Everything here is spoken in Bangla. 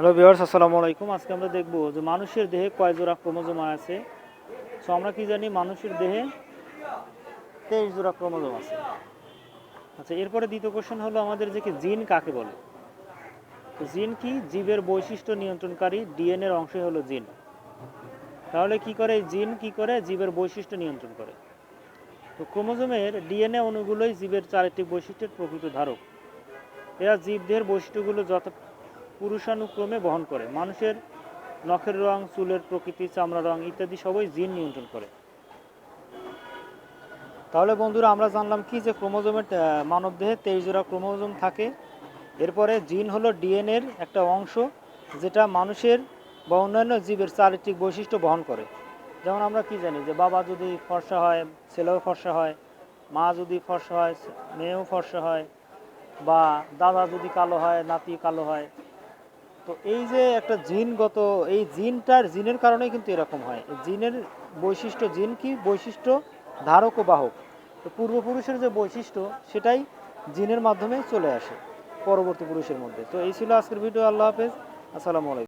হ্যালো ভিউয়ার্স, আসসালামু আলাইকুম। আজকে আমরা দেখব যে মানুষের দেহে কয় জোড়া ক্রোমোজোম আছে। সো আমরা কি জানি মানুষের দেহে তেইশ জোড়া ক্রোমোজোম আছে। আচ্ছা এরপরে দ্বিতীয় কোশ্চেন হলো আমাদের যে কি জিন কাকে বলে? জিন কি? জীবের বৈশিষ্ট্য নিয়ন্ত্রণকারী ডিএনএর অংশই হলো জিন। তাহলে কি করে? জিন কি করে? জীবের বৈশিষ্ট্য নিয়ন্ত্রণ করে। তো ক্রোমোজোমের ডিএনএ অণুগুলোই জীবের চারিত্রিক বৈশিষ্ট্যের প্রকৃত ধারক। এরা জীবদেহের বৈশিষ্ট্যগুলো যত পুরুষানুক্রমে বহন করে। মানুষের নখের রং, চুলের প্রকৃতি চামড়া রং ইত্যাদি সবই জিন নিয়ন্ত্রণ করে। তাহলে বন্ধুরা, আমরা জানলাম কি যে ক্রোমোজোমের মানব দেহে তেইশ জোড়া ক্রোমোজোম থাকে। এরপরে জিন হলো ডিএনএর একটা অংশ, যেটা মানুষের বা অন্যান্য জীবের চারিত্রিক বৈশিষ্ট্য বহন করে। যেমন আমরা কি জানি যে বাবা যদি ফর্সা হয়, ছেলেও ফর্সা হয়, মা যদি ফর্সা হয়, মেয়েও ফর্সা হয়, বা দাদা যদি কালো হয়, নাতি কালো হয় তো এই যে একটা জিনগত, এই জিনটার, জিনের কারণে কিন্তু এরকম হয়। জিনের বৈশিষ্ট্য, জিন কি? বৈশিষ্ট্য ধারক ও বাহক। তো পূর্বপুরুষের যে বৈশিষ্ট্য, সেটাই জিনের মাধ্যমে চলে আসে, পরবর্তী পুরুষের মধ্যে। তো এই ছিল আজকের ভিডিও। আল্লাহ হাফেজ। আসসালামু আলাইকুম।